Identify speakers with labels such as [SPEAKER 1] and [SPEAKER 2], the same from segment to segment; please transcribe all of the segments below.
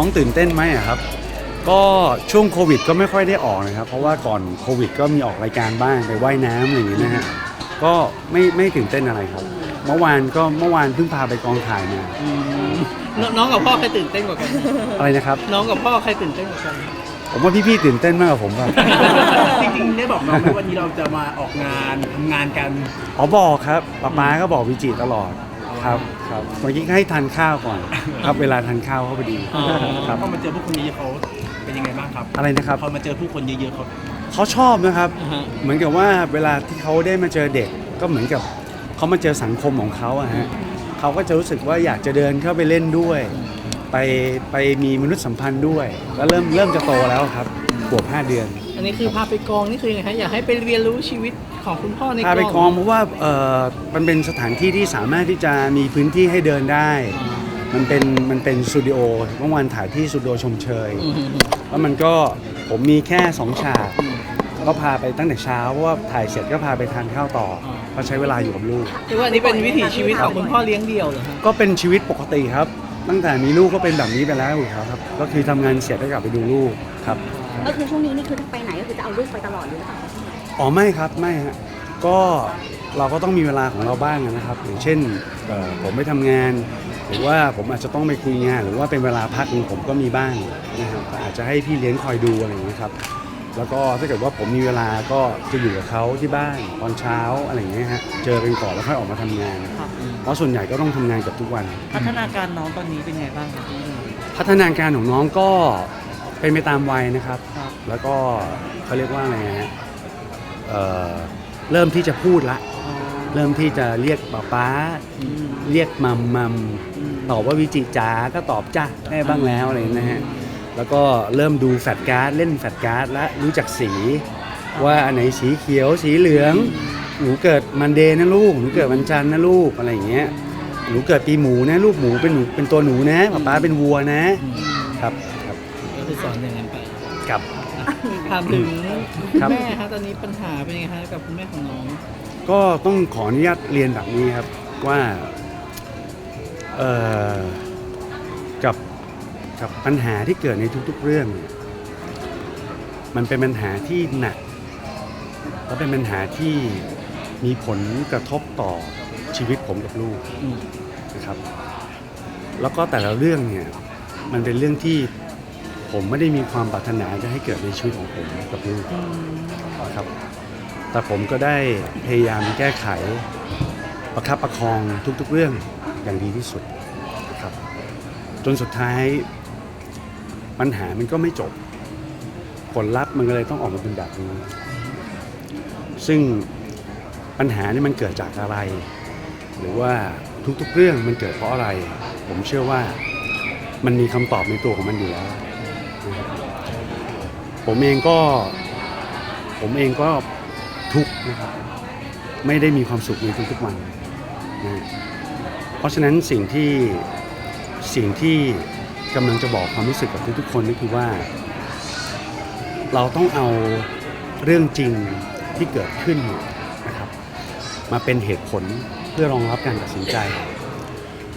[SPEAKER 1] องตื่นเต้นไหมอะครับ ก็ช่วงโควิดก็ไม่ค่อยได้ออกนะครับ เพราะว่าก่อนโควิดก็มีออกรายการบ้างไปว่ายน้ำอะไรอย่างงี้นะฮะก็ไม่ไม่ตื่นเต้นอะไรครับ เมื่อวานก็เมื่อวานเพิ่งพาไปกองถ่ายมา
[SPEAKER 2] นน้องกับพ่อใครตื่นเต้นกว่ากัน
[SPEAKER 1] อะไรนะครับ
[SPEAKER 2] น้องกับพ่อใครตื่นเต้นกว่ากัน
[SPEAKER 1] ผมว่าพี่ๆตื่นเต้นมากกว่าผมครับ
[SPEAKER 3] จริงๆได้บอกน้องไหมวันนี้เราจะมาออกงานทำงานกัน
[SPEAKER 1] อ๋อบอกครับป๊าป๊าก็บอกวิจิตลอดครับ ครับเมื่อกี้ก็ให้ทานข้าวก่อน ครับเวลาทานข้าวเขาพอดี
[SPEAKER 2] อ๋อ
[SPEAKER 1] ครับ
[SPEAKER 3] พอมาเจอผู้คนเยอะๆเขาเป็นยังไงบ้างครับ
[SPEAKER 1] อะไรนะครับ
[SPEAKER 3] พอมาเจอผู้คนเยอะๆเขา
[SPEAKER 1] เขาชอบนะครับ
[SPEAKER 2] อ่าฮะ
[SPEAKER 1] เหมือนกับว่าเวลาที่เขาได้มาเจอเด็กก็เหมือนกับเขามาเจอสังคมของเขาอะฮะเขาก็จะรู้สึกว่าอยากจะเดินเข้าไปเล่นด้วย ไปไปมีมนุษยสัมพันธ์ด้วย แล้วเริ่มเริ่มจะโตแล้วครับ ขวบห้าเดือน
[SPEAKER 2] อันนี้คือพาไปกองนี่คือยังไงฮะอยากให้ไปเรียนรู้ชีวิตของคุณพ่อในกอง
[SPEAKER 1] พาไปกองเพราะว่าเออมันเป็นสถานที่ที่สามารถที่จะมีพื้นที่ให้เดินได้ มันเป็นมันเป็นสตูดิโอเมื่อวานถ่ายที่สตูดิโอชมเชย
[SPEAKER 2] อืมอืม
[SPEAKER 1] แล้วมันก็ผมมีแค่สองฉากก็พาไปตั้งแต่เช้าเพราะว่าถ่ายเสร็จก็พาไปทานข้าวต่อเพราะใช้เวลาอยู่กับลูก
[SPEAKER 2] เรียกว่าอันนี้เป็นวิถีชีวิตของคุณพ่อเลี้ยงเดี่ยวเหรอฮะ
[SPEAKER 1] ก็เป็นชีวิตปกติครับ ตั้งแต่มีลูกก็เป็นแบบนี้ไปแล้วครับ ก็คือทำงานเสร็จก็กลับไปดูลูกครับ
[SPEAKER 4] ก็คือช่วงนี้นี่คือถ้าไปไหนก็คือจะเอาลูกไปตลอดเลยหรือเปล่า
[SPEAKER 1] อ๋อไม่ครับไม่ฮะก็เราก็ต้องมีเวลาของเราบ้างนะครับ อย่างเช่นเอ่อผมไปทำงาน หรือว่าผมอาจจะต้องไปคุยงาน หรือว่าเป็นเวลาพักหนึงผมก็มีบ้างนะครับก็อาจจะให้พี่เลี้ยงคอยดูอะไรอย่างนี้ยครับแล้วก็ถ้าเกิดว่าผมมีเวลาก็จะอยู่กับเขาที่บ้านตอนเช้าอะไรอย่างเงี้ยฮะเจอกันก่อนแล้วค่อยออกมาทำงานเพราะส่วนใหญ่ก็ต้องทำงานกับทุกวัน
[SPEAKER 2] พัฒนาการน้องตอนนี้เป็นไงบ้างครับพี่
[SPEAKER 1] พัฒนาการของน้องก็ เป็นไปตามวัยนะครับ
[SPEAKER 2] ครับ
[SPEAKER 1] แล้วก็เขาเรียกว่าอะไรฮะเอ่อเริ่มที่จะพูดละ เริ่มที่จะเรียกป๊าป๊า
[SPEAKER 2] อืม
[SPEAKER 1] เรียกมัมมัม
[SPEAKER 2] อืม
[SPEAKER 1] ตอบว่าวิจิจ๋าก็ตอบจ้าได้บ้างแล้วอะไรอย่างเงี้ยนะฮะแล้วก็เริ่มดูแฟลชการ์ดเล่นแฟลชการ์ดและรู้จักสี ว่าอันไหนสีเขียวสีเหลือง หนูเกิดมันเดย์นะลูกหนูเกิดวันจันทร์นะลูกอะไรอย่างเงี้ยหนูเกิดปีหมูนะลูกหมูเป็นหนูเป็นตัวหนูนะป๊าป๊าเป็นวัวนะครับ ครับ
[SPEAKER 2] ก็คือสอนอย่างนั้นไป
[SPEAKER 1] กับ
[SPEAKER 2] ถามถึง
[SPEAKER 1] ครับ
[SPEAKER 2] แม่ฮะตอนนี้ปัญหาเป็นยังไงฮะกับคุณแม่ของน้อง
[SPEAKER 1] ก็ต้องขออนุญาตเรียนแบบนี้ครับว่าเอ่อกับกับปัญหาที่เกิดในทุกๆเรื่องเนี่ยมันเป็นปัญหาที่หนักและเป็นปัญหาที่มีผลกระทบต่อชีวิตผมกับลูก
[SPEAKER 2] อืม
[SPEAKER 1] นะครับแล้วก็แต่ละเรื่องเนี่ยมันเป็นเรื่องที่ ผมไม่ได้มีความปรารถนาจะให้เกิดในชีวิตของผมกับลูกนะครับ แต่ผมก็ได้พยายามแก้ไขประคับประคองทุกๆเรื่องอย่างดีที่สุดนะครับ จนสุดท้ายปัญหามันก็ไม่จบ ผลลัพธ์มันก็เลยต้องออกมาเป็นแบบนี้ ซึ่งปัญหานี่มันเกิดจากอะไร หรือว่าทุกๆเรื่องมันเกิดเพราะอะไร ผมเชื่อว่ามันมีคำตอบในตัวของมันอยู่แล้วนะครับ ผมเองก็ ผมเองก็ทุกข์นะครับ ไม่ได้มีความสุขในทุกๆวันนะเพราะฉะนั้นสิ่งที่สิ่งที่กำลังจะบอกความรู้สึกกับทุกๆคนก็คือว่า เราต้องเอาเรื่องจริงที่เกิดขึ้นนะครับ มาเป็นเหตุผลเพื่อรองรับการตัดสินใจ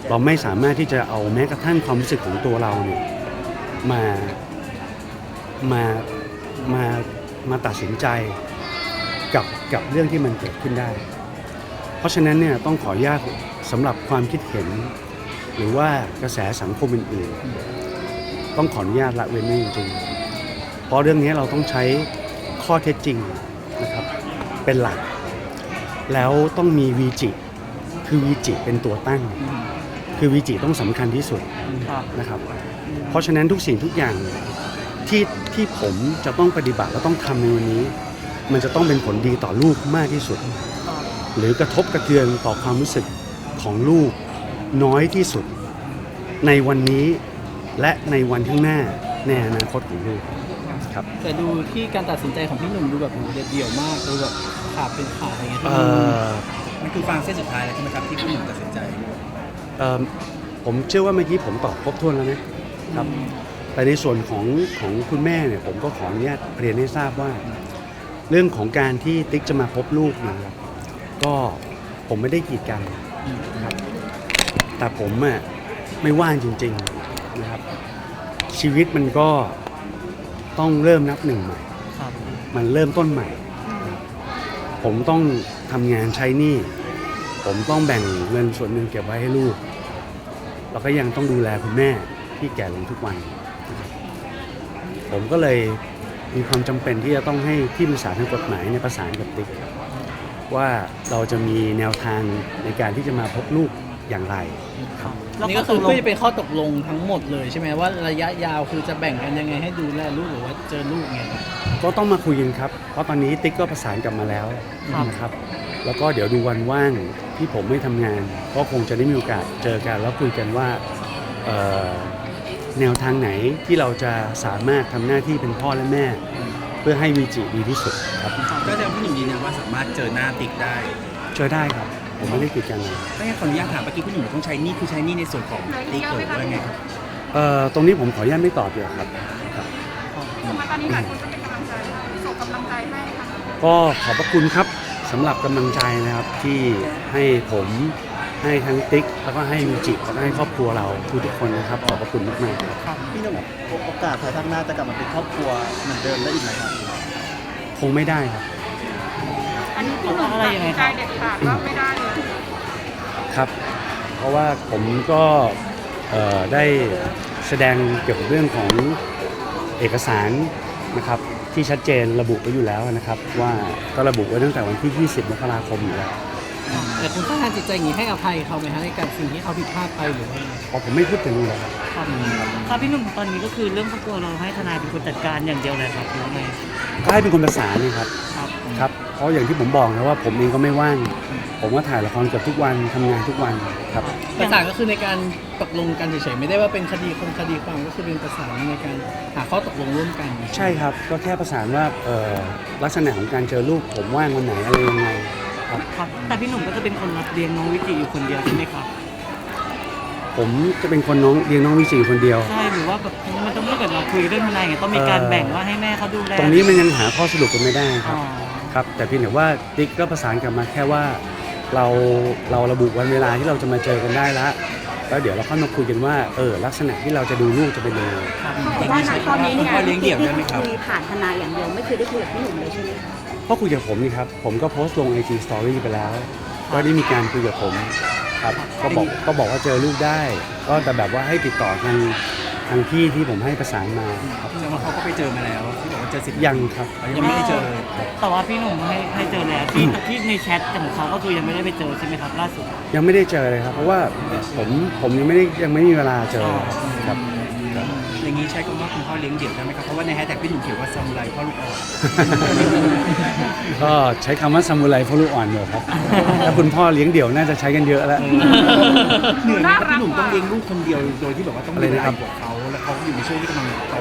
[SPEAKER 1] เราไม่สามารถที่จะเอาแม้กระทั่งความรู้สึกของตัวเราเนี่ยมา มามามาตัดสินใจกับกับเรื่องที่มันเกิดขึ้นได้ เพราะฉะนั้นเนี่ยต้องขออนุญาตสำหรับความคิดเห็น หรือว่ากระแสสังคมอื่นๆ ต้องขออนุญาตละเว้นไว้จริงๆเพราะเรื่องนี้เราต้องใช้ข้อเท็จจริงนะครับเป็นหลัก แล้วต้องมีวีจิคือวีจิเป็นตัวตั้ง คือวีจิต้องสำคัญที่สุด
[SPEAKER 2] ครับ
[SPEAKER 1] นะครับ เพราะฉะนั้นทุกสิ่งทุกอย่าง ที่ที่ผมจะต้องปฏิบัติและต้องทำในวันนี้ มันจะต้องเป็นผลดีต่อลูกมากที่สุด หรือกระทบกระเทือนต่อความรู้สึกของลูกน้อยที่สุด ในวันนี้และในวันข้างหน้าในอนาคตของลูกครับ
[SPEAKER 2] แต่ดูที่การตัดสินใจของพี่หนุ่มดูแบบเด็ดเดี่ยวมากดูแบบขาดเป็นขาดอะไรเงี้ย
[SPEAKER 1] เอ่อ
[SPEAKER 3] มันคือฟางเส้นสุดท้ายแล้วใช่ไหมครับที่ผู้หญิงตัดสินใจ
[SPEAKER 1] เอ่อผมเชื่อว่าเมื่อกี้ผมตอบครบถ้วนแล้วนะครับ แต่ในส่วนของของคุณแม่เนี่ยผมก็ขออนุญาตเรียนให้ทราบว่า เรื่องของการที่ติ๊กจะมาพบลูกนะครับก็ผมไม่ได้กีดกันนะครับแต่ผมอะไม่ว่างจริงๆนะครับ ชีวิตมันก็ต้องเริ่มนับหนึ่งใหม่
[SPEAKER 2] ครับ
[SPEAKER 1] มันเริ่มต้นใหม่ ผมต้องทำงานใช้หนี้ ผมต้องแบ่งเงินส่วนหนึ่งเก็บไว้ให้ลูก แล้วก็ยังต้องดูแลคุณแม่ที่แก่ลงทุกวัน ผมก็เลยมีความจำเป็นที่จะต้องให้ที่ปรึกษาทางกฎหมายในยประสานกับติ๊กว่าเราจะมีแนวทางในการที่จะมาพบลูกอย่างไรครับ
[SPEAKER 2] อันนี่ก็คือเพื่อจะเป็นข้อตกลงทั้งหมดเลยใช่ไหมว่าระยะยาวคือจะแบ่งกันยังไงให้ดูแลลูกหรือว่าเจอลูกไงครับ
[SPEAKER 1] ก็ต้องมาคุยกันครับ เพราะตอนนี้ติ๊กก็ประสานกลับมาแล้ว
[SPEAKER 2] ครับ
[SPEAKER 1] นะครับ แล้วก็เดี๋ยวดูวันว่างที่ผมไม่ทำงาน ก็คงจะได้มีโอกาสเจอกันแล้วคุยกันว่าเอ่อ แนวทางไหนที่เราจะสามารถทำหน้าที่เป็นพ่อและแม่ เพื่อให้วีจิดีที่สุดครับ
[SPEAKER 3] ก็แสดงว่าพี่หนุ่มยืนยันว่าสามารถเจอหน้าติ๊กได้
[SPEAKER 1] เจอได้ครับผมไม่ได้กีดกันเลย
[SPEAKER 3] ถ้าอย่างขออนุญาตถามเมื่อกี้พี่หนุ่มต้องใช้หนี่คือใช้หนี่ในส่วนของติ๊กหรือว่าไงครับ
[SPEAKER 1] เอ่อตรงนี้ผมขออนุญาตไม่ตอบเดี๋ยวาครับครับ
[SPEAKER 5] ทำไมตอนนี้หลายคนก็เป็นกำลังใจส่งกำลังใจให้ค่ะ
[SPEAKER 1] ก็ขอบพระคุณครับสำหรับกำลังใจนะครับที่ให้ผม ให้ทั้งติ๊กแล้วก็ให้วีจิแล้วก็ให้ครอบครัวเราทุกๆคนนะครับขอบพระคุณมากๆครับ
[SPEAKER 6] พี่หนุ่มโอกาสภายข้างหน้าจะกลับมาเป็นครอบครัวเหมือนเดิมได้อีกไหมครับ
[SPEAKER 1] คงไม่ได้ครับ
[SPEAKER 5] อันนี้พี่หนุ่มตัดสินใจเด็ดขาดว่าไม่ได้เลย
[SPEAKER 1] ครับ เพราะว่าผมก็เอ่อได้แสดงเกี่ยวกับเรื่องของเอกสารนะครับที่ชัดเจนระบุไว้อยู่แล้วนะครับ ว่าก็ระบุไว้ตั้งแต่วันที่ 20 มกราคมอยู่แล้ว
[SPEAKER 2] แต่คุณต้องการจิตใจอย่างนี้ให้อภัยเขาไหมฮะในการสิ่งที่เขาผิดพลาดไปหรือว่า
[SPEAKER 1] เพราะผมไม่พูดถึงเลยครับ
[SPEAKER 7] ครับครับพี่หนุ่มตอนนี้ก็คือเรื่องครอบครัวเราให้ทนายเป็นคนจัดการอย่างเดียวเลยครับหรือว่าไง
[SPEAKER 1] ก็ให้เป็นคนประสานนะครับ
[SPEAKER 7] ครับ
[SPEAKER 1] ครับเพราะอย่างที่ผมบอกนะว่าผมเองก็ไม่ว่าง ผมก็ถ่ายละครเกือบทุกวันทำงานทุกวันครับ
[SPEAKER 2] ประสานก็คือในการตกลงกันเฉยๆไม่ได้ว่าเป็นคดีคงคดีความก็คือเป็นประสานในการหาข้อตกลงร่วมกัน
[SPEAKER 1] ใช่ครับก็แค่ประสานว่าเอ่อลักษณะของการเจอลูกผมว่างวันไหนอะไรยังไง ครับ
[SPEAKER 7] ครับ แต่พี่หนุ่มก็จะเป็นคนรับเลี้ยงน้องวิจิอยู่คนเดียวใช่ไหมครับ
[SPEAKER 1] ผมจะเป็นคนน้องเลี้ยงน้องวิจิอยู่คนเดียว
[SPEAKER 7] ใช่หรือว่าแบบมันต้องถ้าเกิดเราคุยเรื่องทนายไงต้องมีการแบ่งว่าให้แม่เขาดูแล
[SPEAKER 1] ตรงนี้มันยังหาข้อสรุปกันไม่ได้ค
[SPEAKER 7] อ๋
[SPEAKER 1] รับ
[SPEAKER 7] อ
[SPEAKER 1] ครับแต่เพียงแต่ว่าติ๊กก็ประสานกลับมาแค่ว่าเราเราระบุวันเวลาที่เราจะมาเจอกันได้แล้วแล้วเดี๋ยวเราค่อยมาคุยกันว่าเออลักษณะที่เราจะดูลูกจะเป็นยังไง
[SPEAKER 4] แต่ว่าณตอนนี้เนี่ย
[SPEAKER 3] พ่อเลี้ยงเดี่ยวได้ไหมครับ
[SPEAKER 4] คุยผ่านทนายอย่างเดียวไม่เคยได้คุยกับพี่หนุ่มเลยใช่ไหมคะ
[SPEAKER 1] เพราะคุยกับผมนี่ครับ ผมก็โพสต์ลง IG Story ไปแล้ว ก็ได้มีการคุยกับผมครับก็บอกก็บอกว่าเจอลูกได้ ก็แต่แบบว่าให้ติดต่อทางทางพี่ที่ผมให้ประสานมาครับ
[SPEAKER 3] แสดงว่าเขาก็ไปเจอมาแล้วที่บอกว่าเจอสิบ
[SPEAKER 1] ยังครับ
[SPEAKER 3] ยังไม่ได้เจอเลย
[SPEAKER 7] แต่ว่าพี่หนุ่มให้ให้เจอแล้วที่ที่ในแชทของเขาก็คือยังไม่ได้ไปเจอใช่ไหมครับล่าสุด
[SPEAKER 1] ยังไม่ได้เจอเลยครับ เพราะว่าผมผมยังไม่ได้ยังไม่มีเวลาเจอครับ
[SPEAKER 3] อย่างนี้ใช้คำว่าคุณพ่อเลี้ยงเดี่ยวได้ไหมครับเพราะว่าในแฮชแท็กพี่หนุ่มเขียนว่าซามูไรพ่อลูกอ่อน
[SPEAKER 1] ก็ใช้คำว่าซามูไรพ่อลูกอ่อนเดียวครับถ้าคุณพ่อเลี้ยงเดี่ยวน่าจะใช้กันเยอะแล้ว
[SPEAKER 3] เหนื่อยไหมครับพี่หนุ่มต้องเลี้ยงลูกคนเดียวโดยที่แบบว่าต้อง
[SPEAKER 1] อะไร
[SPEAKER 3] ดู
[SPEAKER 1] นะ
[SPEAKER 3] แล
[SPEAKER 1] ครับ
[SPEAKER 3] กับเขาแล้วเขาอยู่ในช่วงที่กำลังโต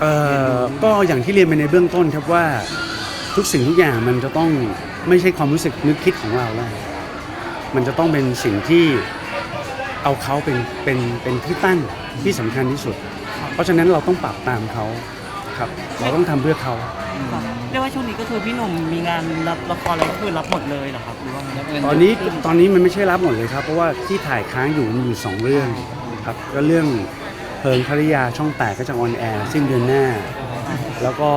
[SPEAKER 1] เอ่อก็อย่างที่เรียนไปในเบื้องต้นครับว่าทุกสิ่งทุกอย่างมันจะต้องไม่ใช่ความรู้สึกนึกคิดของเราแล้วมันจะต้องเป็นสิ่งที่เอาเขาเป็นเป็นเป็นที่ตั้ง ที่สำคัญที่สุด เพราะฉะนั้นเราต้องปรับตามเขาครับเราต้องทำเพื่อเขา
[SPEAKER 7] ครับเรียกว่าช่วงนี้ก็คือพี่หนุ่มมีงานรับละครอะไรก็คือรับหมดเลยเหรอครับหรือว่าไง
[SPEAKER 1] ตอนนี้ตอนนี้มันไม่ใช่รับหมดเลยครับ เพราะว่าที่ถ่ายค้างอยู่มันอยู่สองเรื่องครับก็เรื่องเพลิงภริยาช่องแปดก็จะออนแอร์สิ้นเดือนหน้า แล้วก็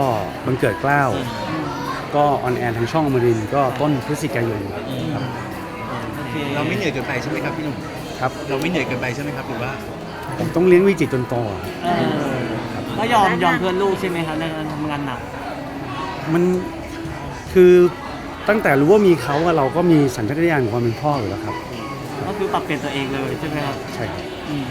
[SPEAKER 1] บังเกิดเกล้าวก็ออนแอร์ทางช่องอมรินทร์ก็ต้นพฤศจิกายนครับ
[SPEAKER 7] โอเค
[SPEAKER 3] เราไม่เหนื่อยเกินไปใช่ไหมครับพี่หนุ่ม
[SPEAKER 1] ครับ
[SPEAKER 3] เราไม่เหนื่อยเกินไปใช่ไหมครับหรือว่า
[SPEAKER 1] ผมต้องเลี้ยงวิจิตรจนโตอะ
[SPEAKER 7] เออก็ยอมยอมเพื่อนลูกใช่ไหมครับในการทำงานหนัก
[SPEAKER 1] มันคือตั้งแต่รู้ว่ามีเขาอะเราก็มีสัญชาตญาณของความเป็นพ่ออยู่แล้วครับ
[SPEAKER 7] ก็คือปรับเปลี่ยนตัวเองเลยใช่ไหมครับ
[SPEAKER 1] ใช่ครับ
[SPEAKER 7] อืม